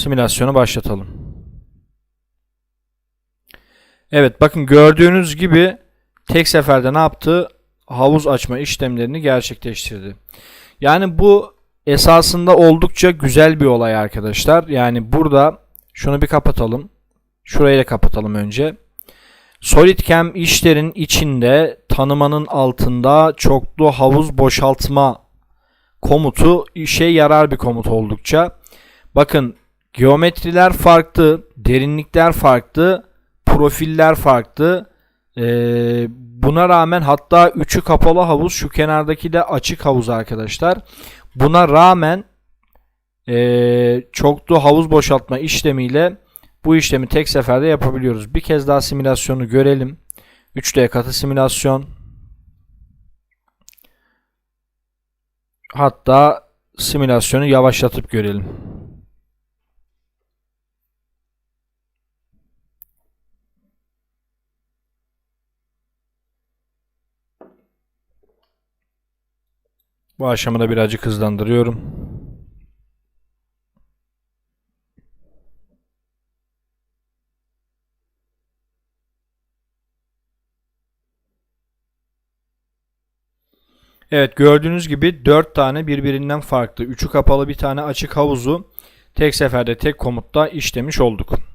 Simülasyonu başlatalım. Evet bakın gördüğünüz gibi tek seferde ne yaptı? Havuz açma işlemlerini gerçekleştirdi. Yani bu esasında oldukça güzel bir olay arkadaşlar. Yani burada şunu bir kapatalım. Şurayı da kapatalım önce. SolidCam işlerin içinde tanımanın altında çoklu havuz boşaltma komutu işe yarar bir komut oldukça. Bakın geometriler farklı, derinlikler farklı, profiller farklı. Ee, buna rağmen hatta üçü kapalı havuz şu kenardaki de açık havuz arkadaşlar. Buna rağmen ee, çoklu havuz boşaltma işlemiyle bu işlemi tek seferde yapabiliyoruz. Bir kez daha simülasyonu görelim. 3D katı simülasyon. Hatta simülasyonu yavaşlatıp görelim. Bu aşamada birazcık hızlandırıyorum. Evet gördüğünüz gibi 4 tane birbirinden farklı, üçü kapalı bir tane açık havuzu tek seferde tek komutta işlemiş olduk.